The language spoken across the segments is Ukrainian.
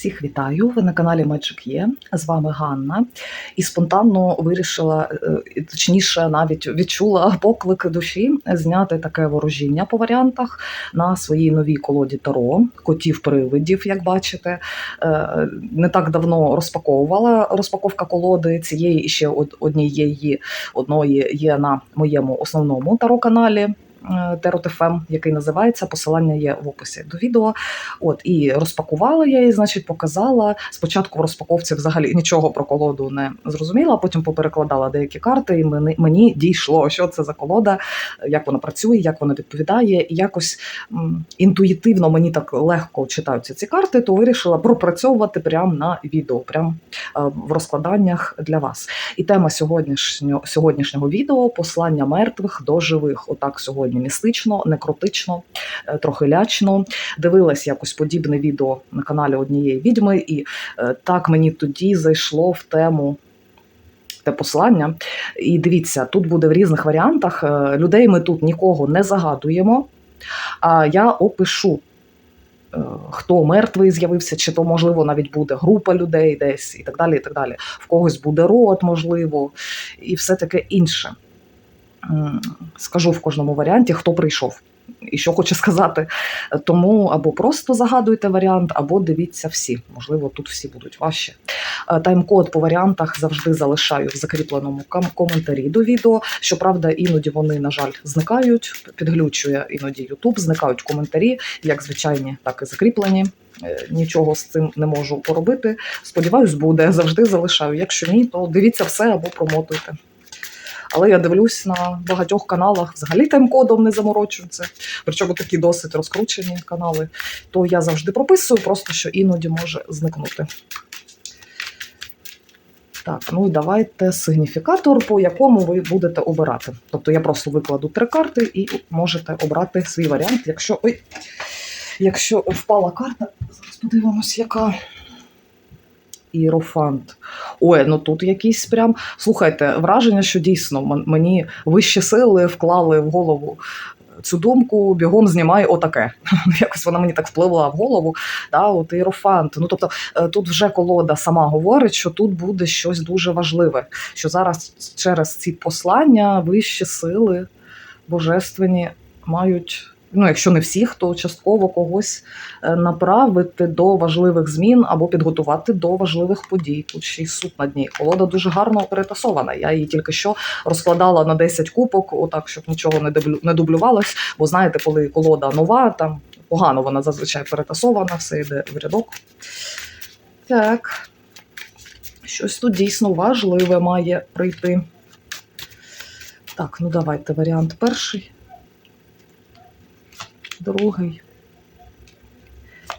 Всіх вітаю! Ви на каналі Magic Є. З вами Ганна. І спонтанно вирішила, е, точніше, навіть відчула поклик душі зняти таке ворожіння по варіантах на своїй новій колоді Таро, котів-привидів, як бачите. Е, Не так давно розпаковувала розпаковка колоди цієї і ще однієї одної є на моєму основному таро-каналі. ТероТФМ, який називається посилання є в описі до відео. От і розпакувала я її, значить, показала. Спочатку в розпаковці взагалі нічого про колоду не зрозуміла. Потім поперекладала деякі карти, і мені, мені дійшло, що це за колода, як вона працює, як вона відповідає. І якось інтуїтивно мені так легко читаються ці карти, то вирішила пропрацьовувати прямо на відео, прямо е, в розкладаннях для вас. І тема сьогоднішнього сьогоднішнього відео послання мертвих до живих. Отак сьогодні містично, некротично, е, трохи лячно. Дивилась якось подібне відео на каналі однієї відьми, і е, так мені тоді зайшло в тему. Те послання, і дивіться, тут буде в різних варіантах. Е, Людей ми тут нікого не загадуємо. А я опишу, хто мертвий з'явився, чи то, можливо, навіть буде група людей десь, і так далі. і так далі. В когось буде род, можливо, і все таке інше. Скажу в кожному варіанті, хто прийшов. І що хочу сказати, тому або просто загадуйте варіант, або дивіться всі. Можливо, тут всі будуть важче. Тайм-код по варіантах завжди залишаю в закріпленому ком- коментарі до відео. Щоправда, іноді вони, на жаль, зникають, підглючує іноді YouTube, зникають коментарі, як звичайні, так і закріплені. Е, Нічого з цим не можу поробити. Сподіваюсь, буде. Завжди залишаю. Якщо ні, то дивіться все або промотуйте. Але я дивлюсь на багатьох каналах, взагалі тайм-кодом не заморочуються. Причому такі досить розкручені канали. То я завжди прописую, просто що іноді може зникнути. Так, ну і давайте сигніфікатор, по якому ви будете обирати. Тобто я просто викладу три карти і можете обрати свій варіант. Якщо. Ой, якщо впала карта, зараз подивимось, яка. Ірофант. Ой, ну тут якийсь прям. Слухайте, враження, що дійсно мені вищі сили вклали в голову цю думку, бігом знімай отаке. Якось вона мені так впливла в голову. Да, от іерофант. Ну тобто е, тут вже колода сама говорить, що тут буде щось дуже важливе. Що зараз через ці послання вищі сили божественні мають. Ну, якщо не всіх, то частково когось е, направити до важливих змін або підготувати до важливих подій. Тут ще й суд на дні. Колода дуже гарно перетасована. Я її тільки що розкладала на 10 кубок, отак, щоб нічого не дублювалось. Бо знаєте, коли колода нова, там погано вона зазвичай перетасована, все йде в рядок. Так. Щось тут дійсно важливе має прийти. Так, ну давайте варіант перший, другий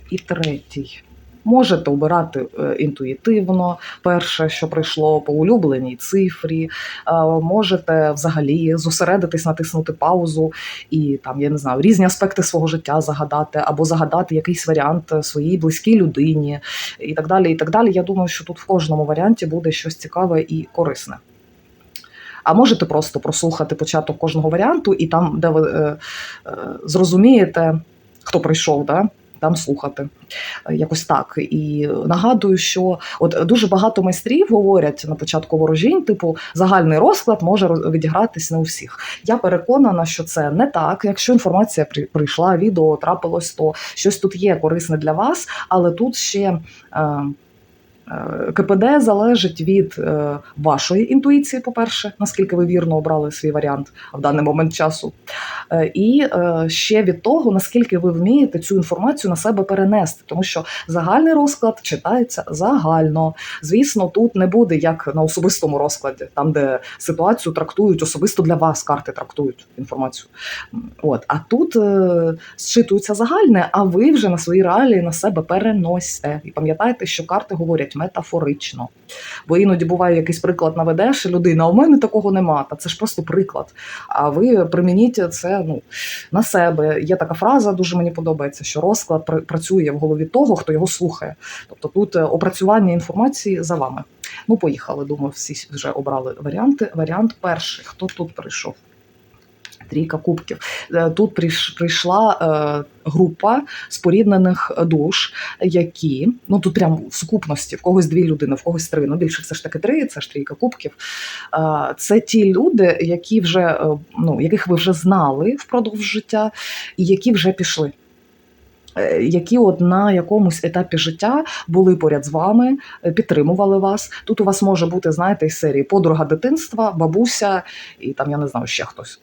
і третій. Можете обирати е, інтуїтивно, перше, що прийшло по улюбленій цифрі. Е, Можете взагалі зосередитись, натиснути паузу і там, я не знаю, різні аспекти свого життя загадати, або загадати якийсь варіант своїй близькій людині, і так далі. І так далі. Я думаю, що тут в кожному варіанті буде щось цікаве і корисне. А можете просто прослухати початок кожного варіанту, і там, де ви е, е, зрозумієте, хто прийшов, да? там слухати. Е, Якось так. І нагадую, що от дуже багато майстрів говорять на початку ворожінь, типу, загальний розклад може відігратись не у всіх. Я переконана, що це не так. Якщо інформація прийшла, відео трапилось, то щось тут є корисне для вас, але тут ще. Е, КПД залежить від е, вашої інтуїції, по-перше, наскільки ви вірно обрали свій варіант в даний момент часу, Е, і е, ще від того, наскільки ви вмієте цю інформацію на себе перенести, тому що загальний розклад читається загально. Звісно, тут не буде як на особистому розкладі, там де ситуацію трактують особисто для вас, карти трактують інформацію. От а тут е, зчитується загальне, а ви вже на свої реалії на себе переносите. І пам'ятайте, що карти говорять метафорично. Бо іноді буває якийсь приклад наведеш, людина, а у мене такого нема. Та це ж просто приклад. А ви примініть це ну, на себе. Є така фраза, дуже мені подобається, що розклад пр- працює в голові того, хто його слухає. Тобто тут е, опрацювання інформації за вами. Ну, поїхали. Думаю, всі вже обрали варіанти. Варіант перший. Хто тут прийшов? Трійка кубків. Е, Тут прийшла е, група споріднених душ, які ну тут прям в сукупності, в когось дві людини, в когось три. Ну більше все ж таки три. Це ж трійка кубків. Е, Це ті люди, які вже ну яких ви вже знали впродовж життя, і які вже пішли. Які от на якомусь етапі життя були поряд з вами, підтримували вас. Тут у вас може бути, знаєте, із серії подруга дитинства, бабуся і там я не знаю ще хтось.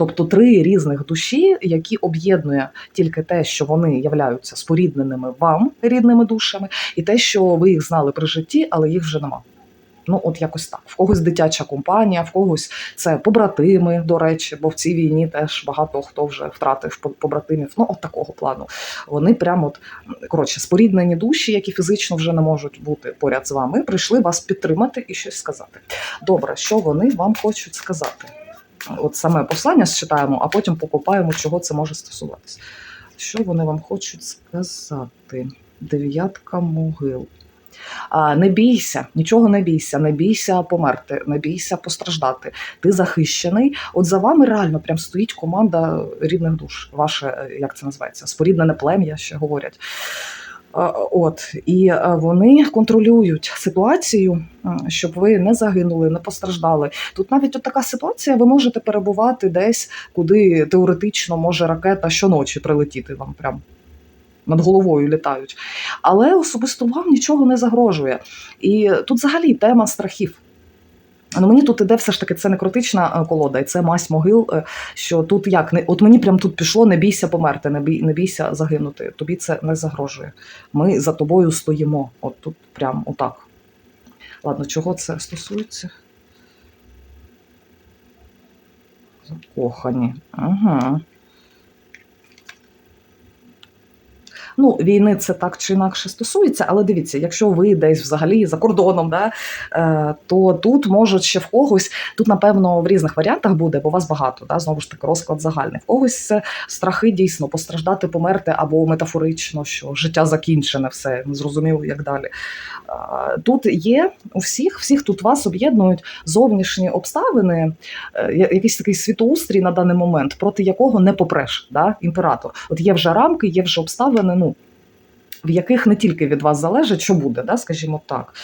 Тобто три різних душі, які об'єднує тільки те, що вони являються спорідненими вам рідними душами, і те, що ви їх знали при житті, але їх вже нема. Ну, от якось так. В когось дитяча компанія, в когось це побратими, до речі, бо в цій війні теж багато хто вже втратив побратимів. Ну, от такого плану. Вони прямо от коротше, споріднені душі, які фізично вже не можуть бути поряд з вами, прийшли вас підтримати і щось сказати. Добре, що вони вам хочуть сказати? От саме послання считаємо, а потім покопаємо, чого це може стосуватись. Що вони вам хочуть сказати? Дев'ятка могил. А, не бійся, нічого не бійся, не бійся померти, не бійся постраждати. Ти захищений. От за вами реально прям стоїть команда рідних душ. Ваше, як це називається, споріднене плем'я ще говорять. От і е, вони контролюють ситуацію, щоб ви не загинули, не постраждали. Тут навіть от така ситуація, ви можете перебувати десь, куди теоретично може ракета щоночі прилетіти вам прям. Над головою літають, але особисто вам нічого не загрожує. І тут взагалі тема страхів. Ну, мені тут іде все ж таки це не критична е, колода, і це мась могил. е, Що тут як не от мені прям тут пішло, не бійся померти, не бій, не бійся загинути. Тобі це не загрожує. Ми за тобою стоїмо. От тут прям отак. Ладно, чого це стосується? Закохані. Ага. Ну, війни це так чи інакше стосується, але дивіться, якщо ви десь взагалі за кордоном, да, е, то тут можуть ще в когось, тут, напевно, в різних варіантах буде, бо вас багато, да, знову ж таки, розклад загальний. В когось це страхи дійсно постраждати, померти або метафорично, що життя закінчене, все незрозуміло, як далі. Е, Тут є у всіх, всіх тут вас об'єднують зовнішні обставини, е, якийсь такий світоустрій на даний момент, проти якого не попреш, да, імператор. От є вже рамки, є вже обставини, ну. В яких не тільки від вас залежить, що буде, да, скажімо так.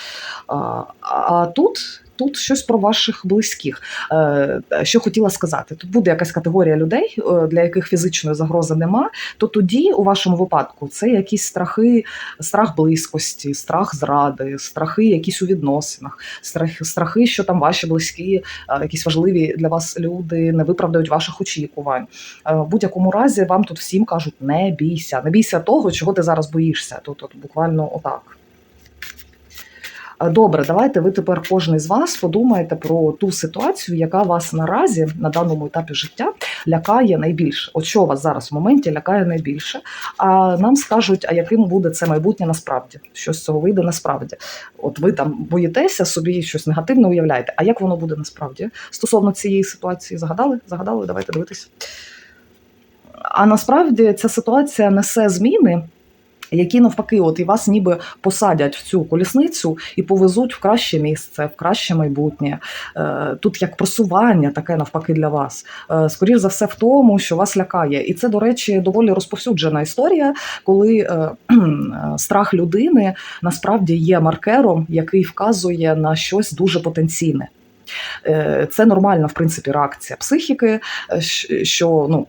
А, а тут, тут щось про ваших близьких. Е, що хотіла сказати, тут буде якась категорія людей, е, для яких фізичної загрози нема, то тоді, у вашому випадку, це якісь страхи, страх близькості, страх зради, страхи якісь у відносинах, страхи, страхи, що там ваші близькі, е, якісь важливі для вас люди не виправдають ваших очікувань. В будь-якому разі вам тут всім кажуть: не бійся, не бійся того, чого ти зараз боїшся. Тут от буквально отак. Е, Добре, давайте ви тепер кожен з вас подумаєте про ту ситуацію, яка вас наразі на даному етапі життя лякає найбільше. От що вас зараз в моменті лякає найбільше. А нам скажуть, а яким буде це майбутнє насправді, що з цього вийде насправді. От ви там боїтеся собі щось негативне уявляєте. А як воно буде насправді стосовно цієї ситуації? Загадали? Загадали? Давайте дивитися. А насправді ця ситуація несе зміни, які навпаки, от і вас ніби посадять в цю колісницю і повезуть в краще місце, в краще майбутнє. Е, Тут як просування, таке навпаки для вас. Е, Скоріше за все, в тому, що вас лякає. І це, до речі, доволі розповсюджена історія, коли е, страх людини насправді є маркером, який вказує на щось дуже потенційне. Це нормальна, в принципі, реакція психіки, що ну.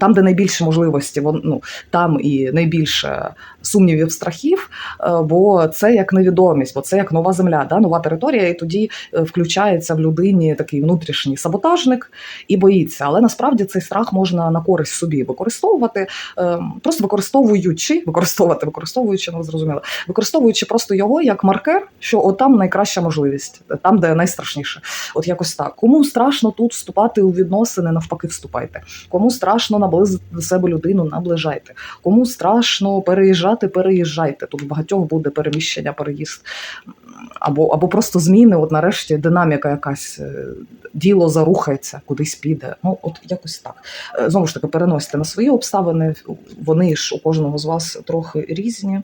Там, де найбільше можливості, ну, там і найбільше сумнівів, страхів, е, бо це як невідомість, бо це як нова земля, да? нова територія, і тоді е, включається в людині такий внутрішній саботажник і боїться. Але насправді цей страх можна на користь собі використовувати, е, просто використовуючи, використовувати, використовуючи, ну ви зрозуміли, використовуючи просто його як маркер, що отам найкраща можливість, там, де найстрашніше. От якось так. Кому страшно тут вступати у відносини, навпаки, вступайте. Кому страшно наблизити до себе людину, наближайте. Кому страшно переїжджати, переїжджайте. Тут в багатьох буде переміщення, переїзд. Або, або просто зміни, от нарешті динаміка якась, е, діло зарухається, кудись піде. Ну, от якось так. Е, Знову ж таки, переносите на свої обставини, вони ж у кожного з вас трохи різні.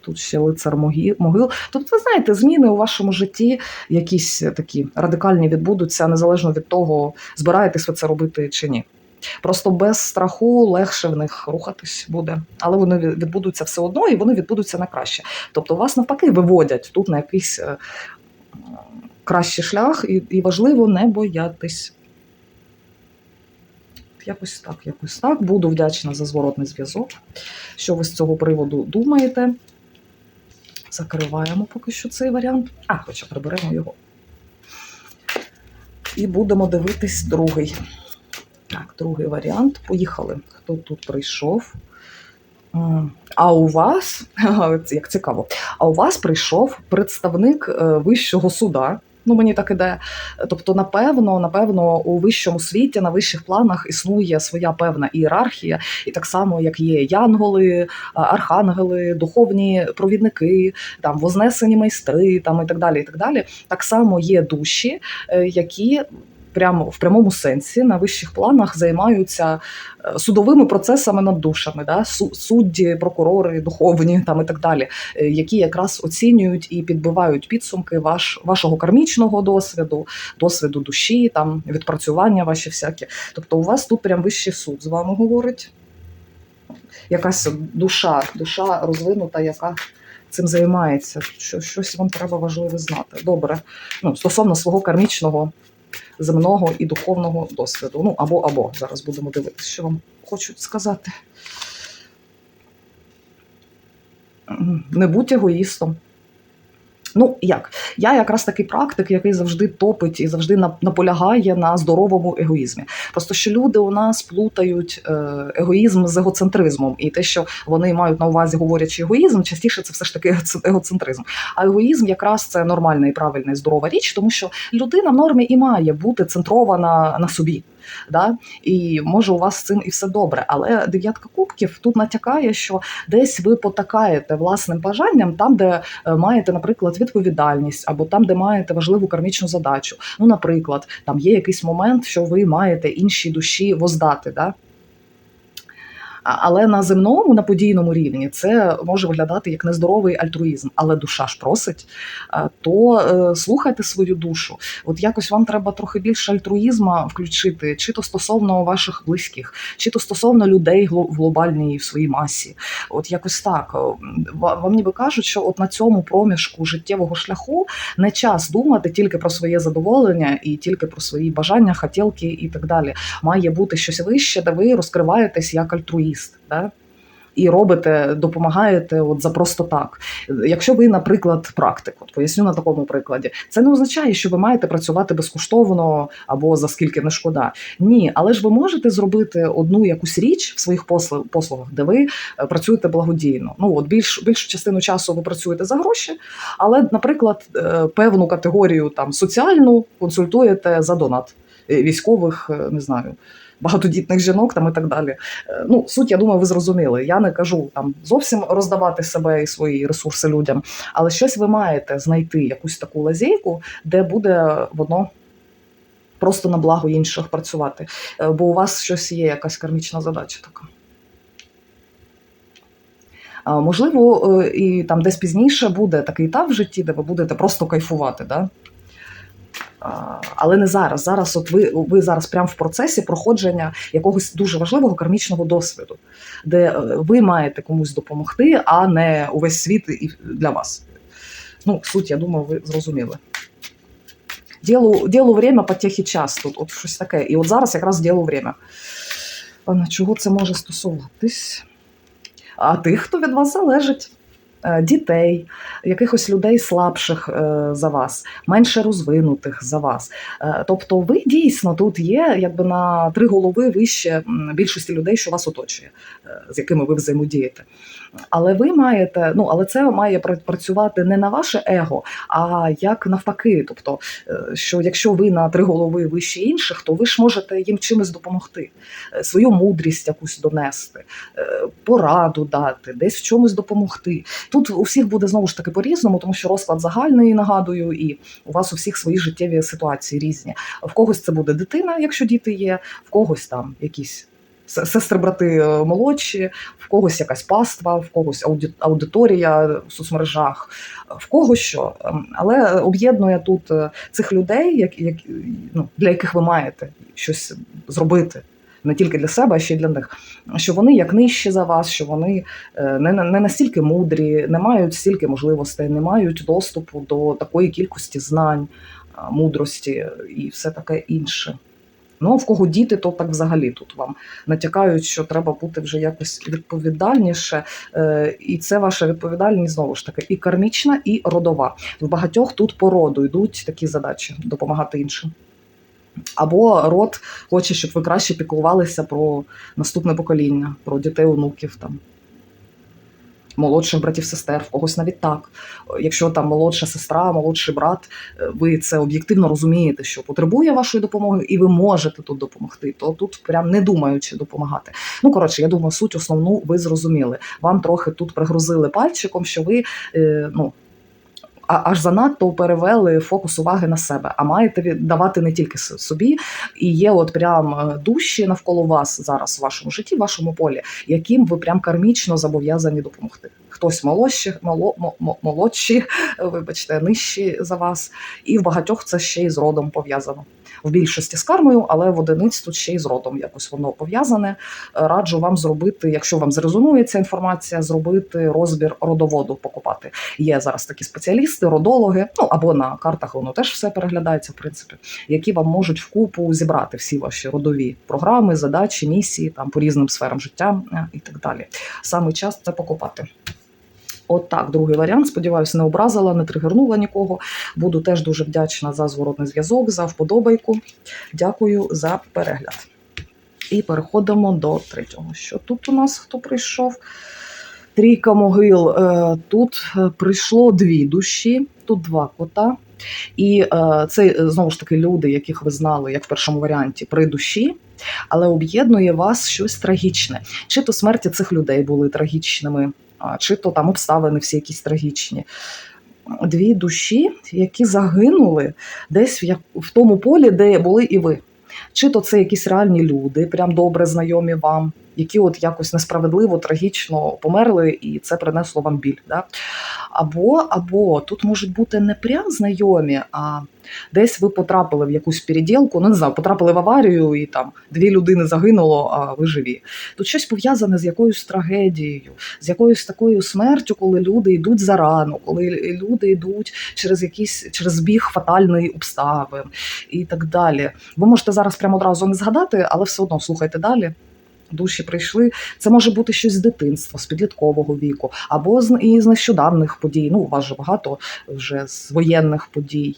Тут ще лицар могил. Тобто, ви знаєте, зміни у вашому житті якісь такі радикальні відбудуться, незалежно від того, збираєтесь ви це робити чи ні. Просто без страху легше в них рухатись буде, але вони відбудуться все одно і вони відбудуться на краще. Тобто вас навпаки виводять тут на якийсь е, кращий шлях, і, і важливо не боятись. Якось так, якось так. Буду вдячна за зворотний зв'язок. Що ви з цього приводу думаєте? Закриваємо поки що цей варіант. А, хоча приберемо його. І будемо дивитись другий. Другий варіант. Поїхали. Хто тут прийшов? А у вас, як цікаво, а у вас прийшов представник е, вищого суда. Ну, мені так іде. Тобто, напевно, напевно, у вищому світі, на вищих планах існує своя певна ієрархія, і так само, як є янголи, архангели, духовні провідники, там вознесені майстри, там і так далі. І так далі. Так само є душі, е, які прямо в прямому сенсі на вищих планах займаються е, судовими процесами над душами, да? судді, прокурори, духовні там і так далі, е, які якраз оцінюють і підбивають підсумки ваш, вашого кармічного досвіду, досвіду душі, там відпрацювання ваші всякі. Тобто, у вас тут прям вищий суд з вами говорить. Якась душа, душа розвинута, яка цим займається. Що, щось вам треба важливе знати. Добре. Ну, стосовно свого кармічного земного і духовного досвіду. Ну або або зараз будемо дивитися, що вам хочуть сказати. Не будь егоїстом. Ну, як? Я якраз такий практик, який завжди топить і завжди наполягає на здоровому егоїзмі. Просто що люди у нас плутають е, егоїзм з егоцентризмом, і те, що вони мають на увазі, говорячи егоїзм, частіше це все ж таки егоц- егоцентризм. А егоїзм якраз це нормальна і правильна і здорова річ, тому що людина в нормі і має бути центрована на собі. Да? І може у вас з цим і все добре. Але дев'ятка кубків тут натякає, що десь ви потакаєте власним бажанням там, де е, маєте, наприклад, відповідальність, або там, де маєте важливу кармічну задачу. Ну, наприклад, там є якийсь момент, що ви маєте іншій душі воздати. Да? Але на земному, на подійному рівні це може виглядати як нездоровий альтруїзм, але душа ж просить, то е, слухайте свою душу. От якось вам треба трохи більше альтруїзма включити, чи то стосовно ваших близьких, чи то стосовно людей в глобальній в своїй масі. От якось так. Ва- Вам ніби кажуть, що от на цьому проміжку життєвого шляху не час думати тільки про своє задоволення і тільки про свої бажання, хотілки і так далі. Має бути щось вище, де ви розкриваєтесь як альтруїст. Да? І робите, допомагаєте от за просто так. Якщо ви, наприклад, практик, от поясню на такому прикладі, це не означає, що ви маєте працювати безкоштовно або за скільки не шкода. Ні, але ж ви можете зробити одну якусь річ в своїх послу- послугах, де ви е, працюєте благодійно. Ну от більш більшу частину часу ви працюєте за гроші, але, наприклад, е, певну категорію там соціальну консультуєте за донат е, військових, не знаю. Багатодітних жінок там і так далі. Е, Ну, суть, я думаю, ви зрозуміли. Я не кажу там зовсім роздавати себе і свої ресурси людям, але щось ви маєте знайти якусь таку лазейку, де буде воно просто на благо інших працювати. Е, Бо у вас щось є, якась кармічна задача така. Можливо, е, і там десь пізніше буде такий етап в житті, де ви будете просто кайфувати. Да? Але не зараз. Зараз, от ви, ви зараз прямо в процесі проходження якогось дуже важливого кармічного досвіду, де е, ви маєте комусь допомогти, а не увесь світ і для вас. Ну, суть, я думаю, ви зрозуміли. Ділу, ділу время, потехи час. Тут от щось таке. І от зараз якраз ділу время. А на чого це може стосуватись? А тих, хто від вас залежить. Е, Дітей, якихось людей слабших е, за вас, менше розвинутих за вас. Е, Тобто, ви дійсно тут є якби на три голови вище більшості людей, що вас оточує, з якими ви взаємодієте. Але ви маєте, ну але це має працювати не на ваше его, а як навпаки. Тобто, що якщо ви на три голови вище інших, то ви ж можете їм чимось допомогти, свою мудрість якусь донести, пораду дати, десь в чомусь допомогти. Тут у всіх буде знову ж таки по-різному, тому що розклад загальний, нагадую, і у вас у всіх свої життєві ситуації різні. В когось це буде дитина, якщо діти є, в когось там якісь Сестри-брати е, молодші, в когось якась паства, в когось аудиторія в соцмережах, в когось що. Ем, Але об'єднує тут е, цих людей, як, як, ну, для яких ви маєте щось зробити. Не тільки для себе, а ще й для них. Що вони як нижчі за вас, що вони е, не, не настільки мудрі, не мають стільки можливостей, не мають доступу до такої кількості знань, е, мудрості і все таке інше. Ну, а в кого діти, то так взагалі тут вам натякають, що треба бути вже якось відповідальніше. Е, І це ваша відповідальність знову ж таки і кармічна, і родова. В багатьох тут по роду йдуть такі задачі допомагати іншим. Або род хоче, щоб ви краще піклувалися про наступне покоління, про дітей, онуків там. Молодших братів, сестер, в когось навіть так. Якщо там молодша сестра, молодший брат, е, ви це об'єктивно розумієте, що потребує вашої допомоги, і ви можете тут допомогти, то тут прям не думаючи допомагати. Ну коротше, я думаю, суть основну ви зрозуміли. Вам трохи тут пригрузили пальчиком, що ви е, ну. А- Аж занадто перевели фокус уваги на себе, а маєте віддавати не тільки собі, і є от прям е, душі навколо вас зараз в вашому житті, в вашому полі, яким ви прям кармічно зобов'язані допомогти. Хтось молодші, мало, мо- мо- молодші, вибачте, нижчі за вас, і в багатьох це ще й з родом пов'язано. В більшості з кармою, але в одиниць тут ще й з родом якось воно пов'язане. Е, Раджу вам зробити, якщо вам зрезонує ця інформація, зробити розбір родоводу, покупати. Є зараз такі спеціалісти, родологи, ну або на картах воно теж все переглядається, в принципі, які вам можуть вкупу зібрати всі ваші родові програми, задачі, місії там по різним сферам життя е, і так далі. Саме час це покупати. От так, другий варіант. Сподіваюся, не образила, не тригернула нікого. Буду теж дуже вдячна за зворотний зв'язок, за вподобайку. Дякую за перегляд. І переходимо до третього. Що тут у нас хто прийшов? Трійка могил. Е, Тут е, прийшло дві душі, тут два кота. І е, це знову ж таки люди, яких ви знали, як в першому варіанті, при душі, але об'єднує вас щось трагічне. Чи то смерті цих людей були трагічними, чи то там обставини всі якісь трагічні. Дві душі, які загинули десь в, тому полі, де були і ви. Чи то це якісь реальні люди, прям добре знайомі вам, які от якось несправедливо, трагічно померли, і це принесло вам біль. Да? Або, або тут можуть бути не прям знайомі, а десь ви потрапили в якусь переділку, ну не знаю, потрапили в аварію, і там дві людини загинуло, а ви живі. Тут щось пов'язане з якоюсь трагедією, з якоюсь такою смертю, коли люди йдуть зарано, коли люди йдуть через якийсь через збіг фатальний обставин і так далі. Ви можете зараз прямо одразу не згадати, але все одно слухайте далі. Душі прийшли. Це може бути щось з дитинства, з підліткового віку, або з і з нещодавних подій. Ну, у вас же багато вже з воєнних подій.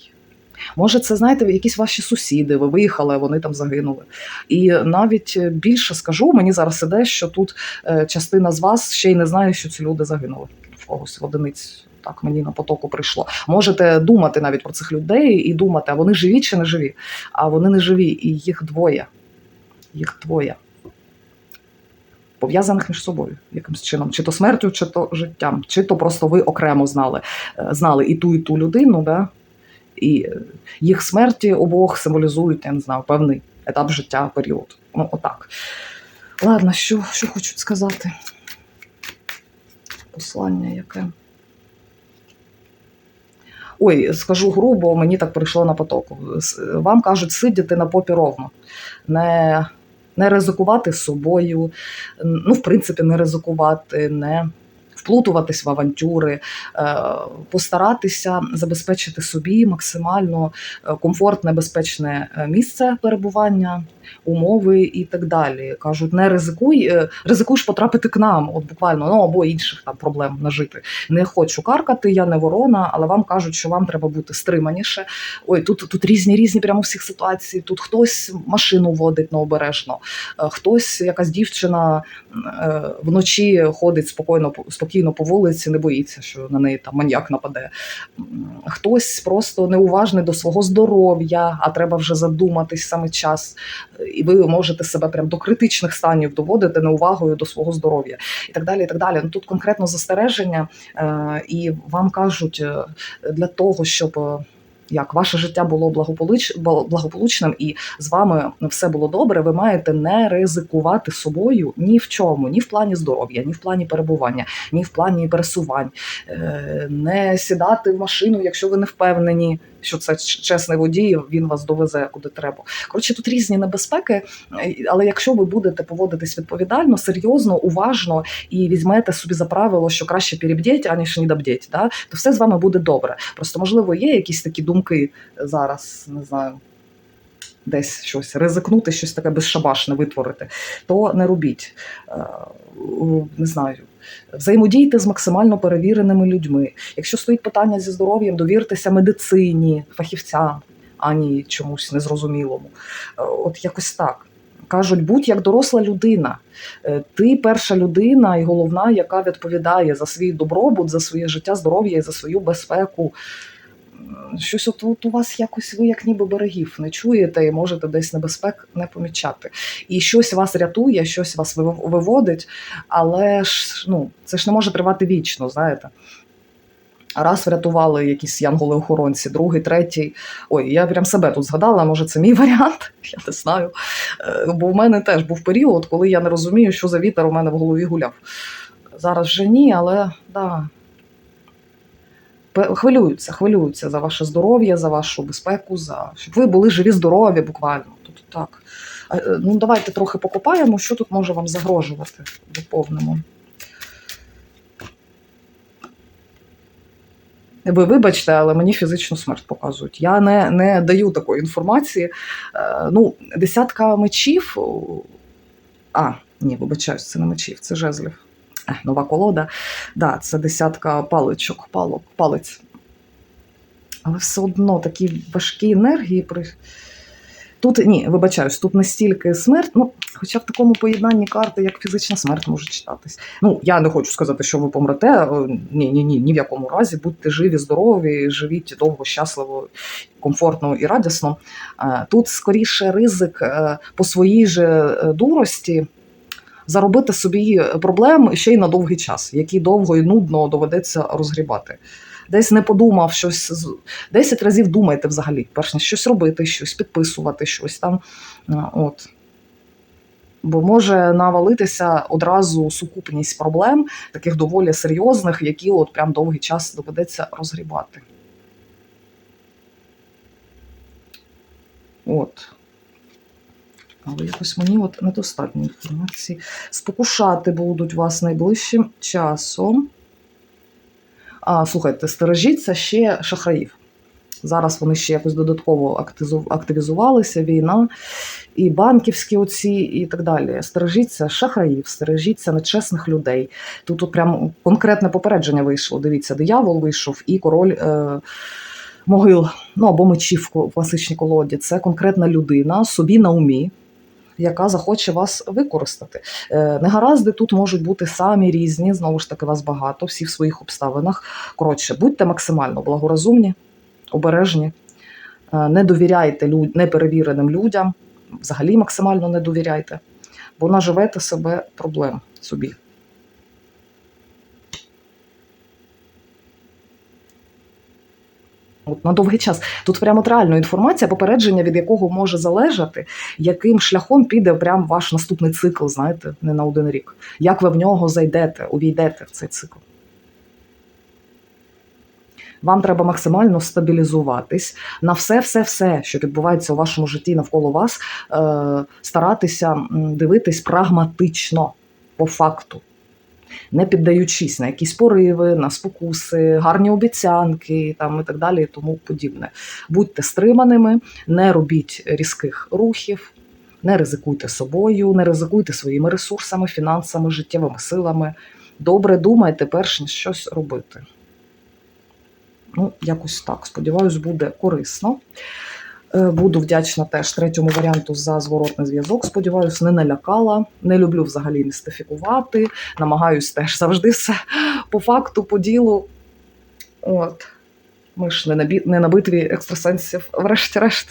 Може, це знаєте, якісь ваші сусіди, ви виїхали, вони там загинули. І навіть більше скажу, мені зараз іде, що тут е, частина з вас ще й не знає, що ці люди загинули в когось в одиниць. Так мені на потоку прийшло. Можете думати навіть про цих людей і думати, а вони живі чи не живі. А вони не живі, і їх двоє. Їх двоє. Пов'язаних між собою якимось чином, чи то смертю, чи то життям, чи то просто ви окремо знали, е, знали і ту, і ту людину, да? І їх смерті обох символізують, я не знаю, певний етап життя, період. Ну, отак. Ладно, що, що хочуть сказати? Послання яке. Ой, скажу грубо, мені так прийшло на потоку. С- Вам кажуть, сидіти на попі ровно, не, не ризикувати собою, ну, в принципі, не ризикувати, не вплутуватись в авантюри, е, постаратися забезпечити собі максимально е, комфортне, безпечне е, місце перебування, умови і так далі. Кажуть, не ризикуй, е, ризикуєш потрапити к нам, от буквально ну або інших там проблем нажити. Не хочу каркати, я не ворона, але вам кажуть, що вам треба бути стриманіше. Ой, тут, тут різні різні прямо всіх ситуацій. Тут хтось машину водить необережно, е, хтось, якась дівчина е, вночі ходить спокійно, по- спокійно по вулиці, не боїться, що на неї там маньяк нападе. Хтось просто неуважний до свого здоров'я, а треба вже задуматись саме час. І ви можете себе прям до критичних станів доводити неувагою до свого здоров'я і так далі. І так далі. Ну тут конкретно застереження, е, і вам кажуть е, для того, щоб. Як ваше життя було благополуч... благополучним і з вами все було добре, ви маєте не ризикувати собою ні в чому, ні в плані здоров'я, ні в плані перебування, ні в плані пересувань, Е, не сідати в машину, якщо ви не впевнені, що це чесний водій, він вас довезе куди треба. Коротше, тут різні небезпеки, е, але якщо ви будете поводитись відповідально, серйозно, уважно і візьмете собі за правило, що краще перебдіть, аніж не добдіть, да, то все з вами буде добре. Просто можливо є якісь такі думки зараз, не знаю. Десь щось ризикнути, щось таке безшабашне витворити, то не робіть. Е, Не знаю, взаємодійте з максимально перевіреними людьми. Якщо стоїть питання зі здоров'ям, довіртеся медицині, фахівцям, ані чомусь незрозумілому. Е, От якось так. Кажуть, будь як доросла людина. Е, Ти перша людина і головна, яка відповідає за свій добробут, за своє життя, здоров'я і за свою безпеку. Щось от, от у вас якось ви як ніби берегів не чуєте і можете десь небезпек не помічати. І щось вас рятує, щось вас виводить, але ж ну, це ж не може тривати вічно, знаєте. Раз врятували якісь янголи-охоронці, другий, третій. Ой, я прям себе тут згадала, може, це мій варіант, я не знаю. Е, Бо в мене теж був період, коли я не розумію, що за вітер у мене в голові гуляв. Зараз вже ні, але да. Хвилюються, хвилюються за ваше здоров'я, за вашу безпеку, за щоб ви були живі, здорові, буквально. Тут так. Е, Ну, давайте трохи покопаємо, що тут може вам загрожувати. Доповнимо. Ви вибачте, але мені фізичну смерть показують. Я не, не даю такої інформації. Е, ну, десятка мечів. А, ні, вибачаюсь, це не мечів, це жезлів. Нова колода. Да, це десятка паличок, палок, палець. Але все одно такі важкі енергії. Тут ні, вибачаюсь, тут не стільки смерть, ну, хоча в такому поєднанні карти, як фізична смерть, може читатись. Ну, я не хочу сказати, що ви помрете. е, Ні, ні, ні, ні в якому разі. Будьте живі, здорові, живіть довго, щасливо, комфортно і радісно. Е, Тут скоріше ризик е, по своїй же дурості. Заробити собі проблем ще й на довгий час, які довго і нудно доведеться розгрібати. Десь не подумав щось з- 10 разів думайте взагалі, перш ніж щось робити, щось підписувати, щось там. Е, От. Бо може навалитися одразу сукупність проблем, таких доволі серйозних, які от прям довгий час доведеться розгрібати. От. Але якось мені от недостатньо інформації. Спокушати будуть вас найближчим часом. А, слухайте, стережіться ще шахраїв. Зараз вони ще якось додатково активізувалися, війна, і банківські оці, і так далі. Стережіться шахраїв, стережіться нечесних людей. Тут, тут прям конкретне попередження вийшло. Дивіться, диявол вийшов і король е, могил, ну або мечів в класичній колоді. Це конкретна людина, собі на умі. Яка захоче вас використати. Е, Негаразди тут можуть бути самі різні, знову ж таки, вас багато, всі в своїх обставинах. Коротше, будьте максимально благорозумні, обережні, е, не довіряйте лю- неперевіреним людям, взагалі максимально не довіряйте, бо наживете себе проблем собі. От на довгий час. Тут прямо от реально інформація, попередження, від якого може залежати, яким шляхом піде прям ваш наступний цикл, знаєте, не на один рік. Як ви в нього зайдете, увійдете в цей цикл. Вам треба максимально стабілізуватись на все, все, все, що відбувається у вашому житті навколо вас, е, старатися дивитись прагматично по факту, не піддаючись на якісь пориви, на спокуси, гарні обіцянки там і так далі, і тому подібне. Будьте стриманими, не робіть різких рухів. Не ризикуйте собою, не ризикуйте своїми ресурсами, фінансами, життєвими силами. Добре думайте, перш ніж щось робити. Ну, якось так. Сподіваюсь, буде корисно. Е, Буду вдячна теж третьому варіанту за зворотний зв'язок. Сподіваюсь, не налякала. Не люблю взагалі містифікувати. Намагаюсь теж завжди все по факту, по ділу. От. Ми ж не на, бі... не на битві екстрасенсів, врешті-решт.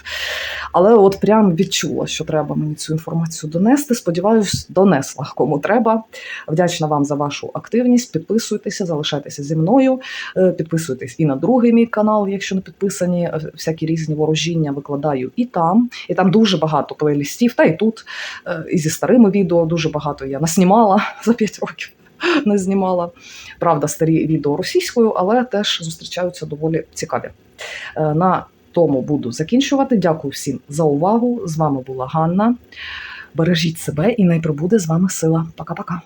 Але от прям відчула, що треба мені цю інформацію донести. Сподіваюсь, донесла кому треба. Вдячна вам за вашу активність. Підписуйтеся, залишайтеся зі мною. Е, Підписуйтесь і на другий мій канал, якщо не підписані. Е, Всякі різні ворожіння викладаю і там. І там дуже багато плейлістів, та і тут, е, і зі старими відео дуже багато я наснімала за 5 років. Не знімала. Правда, старі відео російською, але теж зустрічаються доволі цікаві. На тому буду закінчувати. Дякую всім за увагу. З вами була Ганна. Бережіть себе і най прибуде з вами сила. Пока-пока.